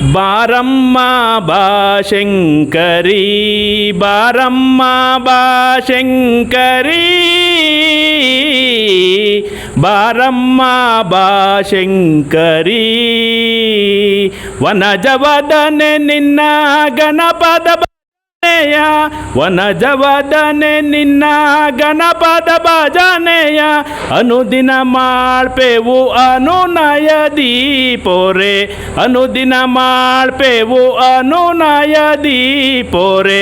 బారమ్మ బాశంకరీ బారమ్మ బాశంకరీ బారమ్మ బాశంకరీ వనజవదన నిన్న గణపద ಭಜನೆಯ ವನಜವದನೆ ನಿನ್ನ ಗಣಪದ ಭಜನೆಯ ಅನುದಿನ ಮಾಡ್ಪೆವು ಅನುನಯ ದೀಪೋರೆ ಅನುದಿನ ಮಾಡ್ಪೆವು ಅನುನಯ ದೀಪೋರೆ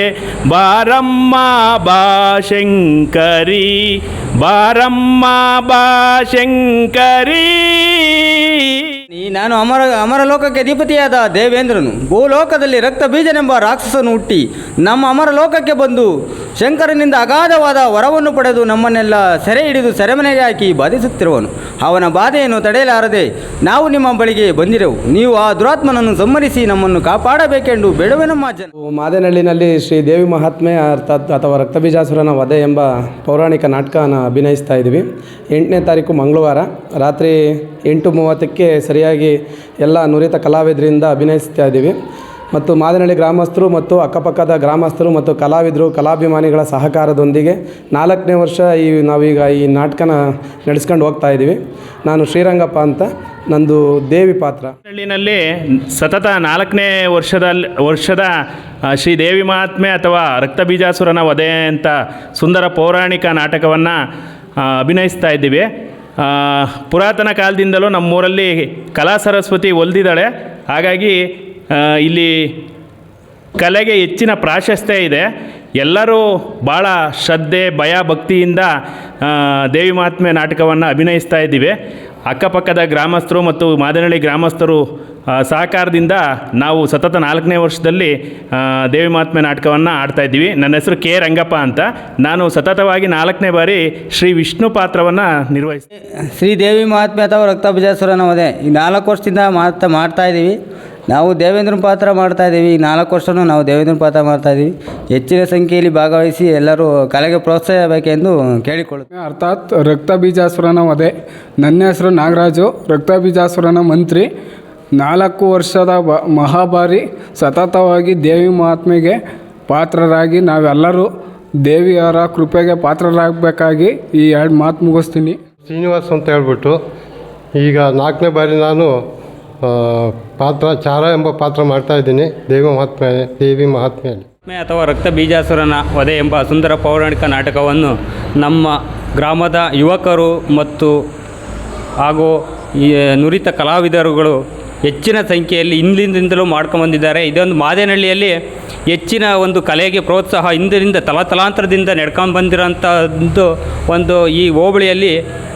ಬಾರಮ್ಮ ಬಾಶಂಕರಿ ಬಾರಮ್ಮ ಬಾಶಂಕರಿ ಈ ನಾನು ಅಮರ ಅಮರ ಲೋಕಕ್ಕೆ ಅಧಿಪತಿಯಾದ ದೇವೇಂದ್ರನು, ಭೂಲೋಕದಲ್ಲಿ ರಕ್ತ ಬೀಜನೆಂಬ ರಾಕ್ಷಸನು ಹುಟ್ಟಿ, ನಮ್ಮ ಅಮರ ಲೋಕಕ್ಕೆ ಬಂದು ಶಂಕರನಿಂದ ಅಗಾಧವಾದ ವರವನ್ನು ಪಡೆದು ನಮ್ಮನ್ನೆಲ್ಲ ಸೆರೆ ಹಿಡಿದು ಸೆರೆಮನೆಗೆ ಹಾಕಿ ಬಾಧಿಸುತ್ತಿರುವನು. ಅವನ ಬಾಧೆಯನ್ನು ತಡೆಯಲಾರದೆ ನಾವು ನಿಮ್ಮ ಬಳಿಗೆ ಬಂದಿರೆವು. ನೀವು ಆ ದುರಾತ್ಮನನ್ನು ಸಂಹರಿಸಿ ನಮ್ಮನ್ನು ಕಾಪಾಡಬೇಕೆಂದು ಬೇಡವೆನಮ್ಮ ಜನ. ಮಾದೇನಹಳ್ಳಿನಲ್ಲಿ ಶ್ರೀ ದೇವಿ ಮಹಾತ್ಮೆ ಅರ್ಥಾತ್ ಅಥವಾ ರಕ್ತಬೀಜಾಸುರನ ವಧೆ ಎಂಬ ಪೌರಾಣಿಕ ನಾಟಕನ ಅಭಿನಯಿಸ್ತಾ ಇದ್ದೀವಿ. ಎಂಟನೇ ತಾರೀಕು ಮಂಗಳವಾರ, ರಾತ್ರಿ ಎಂಟು ಮೂವತ್ತಕ್ಕೆ ಸರಿಯಾಗಿ ಎಲ್ಲ ನುರಿತ ಕಲಾವಿದರಿಂದ ಅಭಿನಯಿಸ್ತಾ ಇದ್ದೀವಿ. ಮತ್ತು ಮಾದನಹಳ್ಳಿ ಗ್ರಾಮಸ್ಥರು ಮತ್ತು ಅಕ್ಕಪಕ್ಕದ ಗ್ರಾಮಸ್ಥರು ಮತ್ತು ಕಲಾವಿದರು, ಕಲಾಭಿಮಾನಿಗಳ ಸಹಕಾರದೊಂದಿಗೆ ನಾಲ್ಕನೇ ವರ್ಷ ಈ ನಾವೀಗ ಈ ನಾಟಕನ ನಡೆಸ್ಕೊಂಡು ಹೋಗ್ತಾ ಇದ್ದೀವಿ. ನಾನು ಶ್ರೀರಂಗಪ್ಪ ಅಂತ, ನಂದು ದೇವಿ ಪಾತ್ರ. ಹಳ್ಳಿನಲ್ಲಿ ಸತತ ನಾಲ್ಕನೇ ವರ್ಷದಲ್ಲಿ ವರ್ಷದ ಶ್ರೀ ದೇವಿ ಮಹಾತ್ಮೆ ಅಥವಾ ರಕ್ತಬೀಜಾಸುರನ ವಧೆ ಅಂತ ಸುಂದರ ಪೌರಾಣಿಕ ನಾಟಕವನ್ನು ಅಭಿನಯಿಸ್ತಾ ಇದ್ದೀವಿ. ಪುರಾತನ ಕಾಲದಿಂದಲೂ ನಮ್ಮೂರಲ್ಲಿ ಕಲಾ ಸರಸ್ವತಿ ಒಲ್ದಿದ್ದಾಳೆ. ಹಾಗಾಗಿ ಇಲ್ಲಿ ಕಲೆಗೆ ಹೆಚ್ಚಿನ ಪ್ರಾಶಸ್ತ್ಯ ಇದೆ. ಎಲ್ಲರೂ ಭಾಳ ಶ್ರದ್ಧೆ, ಭಯ, ಭಕ್ತಿಯಿಂದ ದೇವಿ ಮಹಾತ್ಮೆ ನಾಟಕವನ್ನು ಅಭಿನಯಿಸ್ತಾ ಇದ್ದೀವಿ. ಅಕ್ಕಪಕ್ಕದ ಗ್ರಾಮಸ್ಥರು ಮತ್ತು ಮಾದನಹಳ್ಳಿ ಗ್ರಾಮಸ್ಥರು ಸಹಕಾರದಿಂದ ನಾವು ಸತತ ನಾಲ್ಕನೇ ವರ್ಷದಲ್ಲಿ ದೇವಿ ಮಹಾತ್ಮೆ ನಾಟಕವನ್ನು ಆಡ್ತಾ ಇದ್ದೀವಿ. ನನ್ನ ಹೆಸರು ಕೆ ರಂಗಪ್ಪ ಅಂತ. ನಾನು ಸತತವಾಗಿ ನಾಲ್ಕನೇ ಬಾರಿ ಶ್ರೀ ವಿಷ್ಣು ಪಾತ್ರವನ್ನು ನಿರ್ವಹಿಸಿ ಶ್ರೀ ದೇವಿ ಮಹಾತ್ಮೆ ಅಥವಾ ರಕ್ತ ಬೀಜಾಸುರನ ವಧೆ. ಈ ನಾಲ್ಕು ವರ್ಷದಿಂದ ಮಾಡ್ತಾ ಮಾಡ್ತಾ ಇದ್ದೀವಿ. ನಾವು ದೇವೇಂದ್ರನ ಪಾತ್ರ ಮಾಡ್ತಾ ಇದ್ದೀವಿ. ಈ ನಾಲ್ಕು ವರ್ಷವೂ ನಾವು ದೇವೇಂದ್ರನ ಪಾತ್ರ ಮಾಡ್ತಾ ಇದ್ದೀವಿ. ಹೆಚ್ಚಿನ ಸಂಖ್ಯೆಯಲ್ಲಿ ಭಾಗವಹಿಸಿ ಎಲ್ಲರೂ ಕಲೆಗೆ ಪ್ರೋತ್ಸಾಹ ಬೇಕೆಂದು ಕೇಳಿಕೊಳ್ಳುತ್ತೇವೆ ಅರ್ಥಾತ್ ರಕ್ತ ಬೀಜಾಸುರನ ವಧೆ. ನನ್ನ ಹೆಸರು ನಾಗರಾಜು. ರಕ್ತ ಬೀಜಾಸುರನ ಮಂತ್ರಿ. ನಾಲ್ಕು ವರ್ಷದ ಬ ಮಹಾಭಾರಿ ಸತತವಾಗಿ ದೇವಿ ಮಹಾತ್ಮೆಗೆ ಪಾತ್ರರಾಗಿ ನಾವೆಲ್ಲರೂ ದೇವಿಯವರ ಕೃಪೆಗೆ ಪಾತ್ರರಾಗಬೇಕಾಗಿ ಈ ಎರಡು ಮಾತು ಮುಗಿಸ್ತೀನಿ. ಶ್ರೀನಿವಾಸ್ ಅಂತ ಹೇಳ್ಬಿಟ್ಟು ಈಗ ನಾಲ್ಕನೇ ಬಾರಿ ನಾನು ಪಾತ್ರ, ಚಾರ ಎಂಬ ಪಾತ್ರ ಮಾಡ್ತಾ ಇದ್ದೀನಿ. ದೇವಿ ಮಹಾತ್ಮೆ, ದೇವಿ ಮಹಾತ್ಮೆಯಲ್ಲಿ ಅಥವಾ ರಕ್ತ ಬೀಜಾಸುರನ ವಧೆ ಎಂಬ ಸುಂದರ ಪೌರಾಣಿಕ ನಾಟಕವನ್ನು ನಮ್ಮ ಗ್ರಾಮದ ಯುವಕರು ಮತ್ತು ಹಾಗೂ ನುರಿತ ಕಲಾವಿದರುಗಳು ಹೆಚ್ಚಿನ ಸಂಖ್ಯೆಯಲ್ಲಿ ಹಿಂದಿನಿಂದಲೂ ಮಾಡ್ಕೊಂಬಂದಿದ್ದಾರೆ. ಇದೊಂದು ಮಾದೇನಹಳ್ಳಿಯಲ್ಲಿ ಹೆಚ್ಚಿನ ಒಂದು ಕಲೆಗೆ ಪ್ರೋತ್ಸಾಹ ಹಿಂದಿನಿಂದ ತಲತಲಾಂತರದಿಂದ ನಡ್ಕೊಂಡು ಬಂದಿರೋಂಥದ್ದು ಒಂದು ಈ ಹೋಬಳಿಯಲ್ಲಿ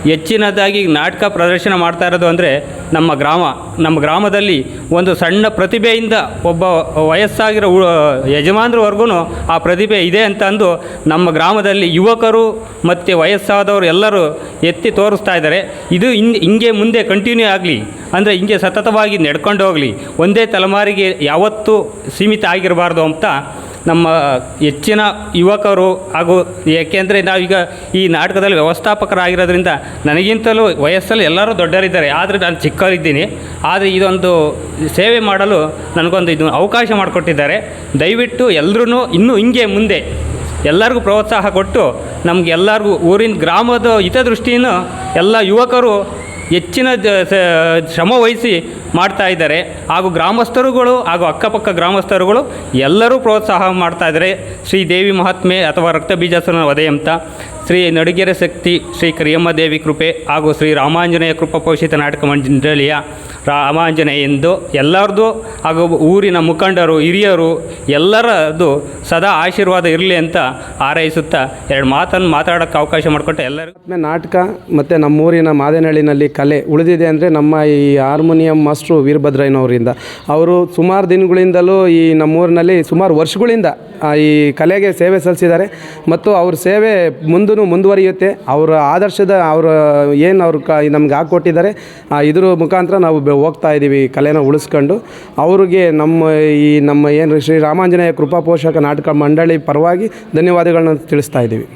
ಹೆಚ್ಚಿನದಾಗಿ ನಾಟಕ ಪ್ರದರ್ಶನ ಮಾಡ್ತಾ ಇರೋದು ಅಂದರೆ ನಮ್ಮ ಗ್ರಾಮ. ನಮ್ಮ ಗ್ರಾಮದಲ್ಲಿ ಒಂದು ಸಣ್ಣ ಪ್ರತಿಭೆಯಿಂದ ಒಬ್ಬ ವಯಸ್ಸಾಗಿರೋ ಯಜಮಾನ್ರವರೆಗೂ ಆ ಪ್ರತಿಭೆ ಇದೆ ಅಂತ ಅಂದು ನಮ್ಮ ಗ್ರಾಮದಲ್ಲಿ ಯುವಕರು ಮತ್ತು ವಯಸ್ಸಾದವರು ಎಲ್ಲರೂ ಎತ್ತಿ ತೋರಿಸ್ತಾ ಇದ್ದಾರೆ. ಇದು ಇನ್ ಹಿಂಗೆ ಮುಂದೆ ಕಂಟಿನ್ಯೂ ಆಗಲಿ, ಅಂದರೆ ಹಿಂಗೆ ಸತತವಾಗಿ ನಡ್ಕೊಂಡು ಹೋಗಲಿ, ಒಂದೇ ತಲೆಮಾರಿಗೆ ಯಾವತ್ತೂ ಸೀಮಿತ ಆಗಿರಬಾರ್ದು ಅಂತ ನಮ್ಮ ಹೆಚ್ಚಿನ ಯುವಕರು ಹಾಗೂ ಏಕೆಂದರೆ ನಾವೀಗ ಈ ನಾಟಕದಲ್ಲಿ ವ್ಯವಸ್ಥಾಪಕರಾಗಿರೋದ್ರಿಂದ ನನಗಿಂತಲೂ ವಯಸ್ಸಲ್ಲಿ ಎಲ್ಲರೂ ದೊಡ್ಡರಿದ್ದಾರೆ ಆದರೆ ನಾನು ಚಿಕ್ಕವರಿದ್ದೀನಿ. ಆದರೆ ಇದೊಂದು ಸೇವೆ ಮಾಡಲು ನನಗೊಂದು ಇದು ಅವಕಾಶ ಮಾಡಿಕೊಟ್ಟಿದ್ದಾರೆ. ದಯವಿಟ್ಟು ಎಲ್ಲರೂ ಇನ್ನೂ ಹಿಂಗೆ ಮುಂದೆ ಎಲ್ಲರಿಗೂ ಪ್ರೋತ್ಸಾಹ ಕೊಟ್ಟು ನಮಗೆಲ್ಲರಿಗೂ ಊರಿನ ಗ್ರಾಮದ ಹಿತದೃಷ್ಟಿಯನ್ನು ಎಲ್ಲ ಯುವಕರು ಹೆಚ್ಚಿನ ಶ್ರಮ ವಹಿಸಿ ಮಾಡ್ತಾ ಇದ್ದಾರೆ. ಹಾಗೂ ಗ್ರಾಮಸ್ಥರುಗಳು ಹಾಗೂ ಅಕ್ಕಪಕ್ಕ ಗ್ರಾಮಸ್ಥರುಗಳು ಎಲ್ಲರೂ ಪ್ರೋತ್ಸಾಹ ಮಾಡ್ತಾ ಇದ್ದಾರೆ. ಶ್ರೀ ದೇವಿ ಮಹಾತ್ಮೆ ಅಥವಾ ರಕ್ತ ಬೀಜಾಸುರನ ವಧೆ ಅಂತ. ಶ್ರೀ ನಡುಗೆರೆ ಶಕ್ತಿ ಶ್ರೀ ಕರಿಯಮ್ಮ ದೇವಿ ಕೃಪೆ ಹಾಗೂ ಶ್ರೀ ರಾಮಾಂಜನೇಯ ಕೃಪಾ ಪೋಷಿತ ನಾಟಕ ಮಂಡಳಿಯ ರಾಮಾಂಜನೇಯ ಎಂದು ಎಲ್ಲರದು ಹಾಗೂ ಊರಿನ ಮುಖಂಡರು, ಹಿರಿಯರು ಎಲ್ಲರದು ಸದಾ ಆಶೀರ್ವಾದ ಇರಲಿ ಅಂತ ಹಾರೈಸುತ್ತಾ ಎರಡು ಮಾತನ್ನು ಮಾತಾಡೋಕ್ಕೆ ಅವಕಾಶ ಮಾಡಿಕೊಟ್ಟು ಎಲ್ಲರಿಗೂ. ನಾಟಕ ಮತ್ತು ನಮ್ಮೂರಿನ ಮಾದೇನಹಳ್ಳಿನಲ್ಲಿ ಕಲೆ ಉಳಿದಿದೆ ಅಂದರೆ ನಮ್ಮ ಈ ಹಾರ್ಮೋನಿಯಂ ಮಾಸ್ಟ್ರು ವೀರಭದ್ರಯ್ಯನವರಿಂದ. ಅವರು ಸುಮಾರು ದಿನಗಳಿಂದಲೂ ಈ ನಮ್ಮೂರಿನಲ್ಲಿ ಸುಮಾರು ವರ್ಷಗಳಿಂದ ಈ ಕಲೆಗೆ ಸೇವೆ ಸಲ್ಲಿಸಿದ್ದಾರೆ. ಮತ್ತು ಅವ್ರ ಸೇವೆ ಮುಂದೂ ಮುಂದುವರಿಯುತ್ತೆ. ಅವರ ಆದರ್ಶದ, ಅವರ ಏನು ಅವ್ರ ಕ, ನಮ್ಗೆ ಹಾಕ್ಕೊಟ್ಟಿದ್ದಾರೆ ಇದ್ರ ಮುಖಾಂತರ ನಾವು ಹೋಗ್ತಾ ಇದ್ದೀವಿ ಕಲೆನ ಉಳಿಸ್ಕೊಂಡು. ಅವ್ರಿಗೆ ನಮ್ಮ ಈ, ನಮ್ಮ ಏನು ಶ್ರೀ ರಾಮಾಂಜನೇಯ ಕೃಪಾ ಪೋಷಕ ನಾಟಕ ಮಂಡಳಿ ಪರವಾಗಿ ಧನ್ಯವಾದಗಳನ್ನ ತಿಳಿಸ್ತಾ ಇದ್ದೀವಿ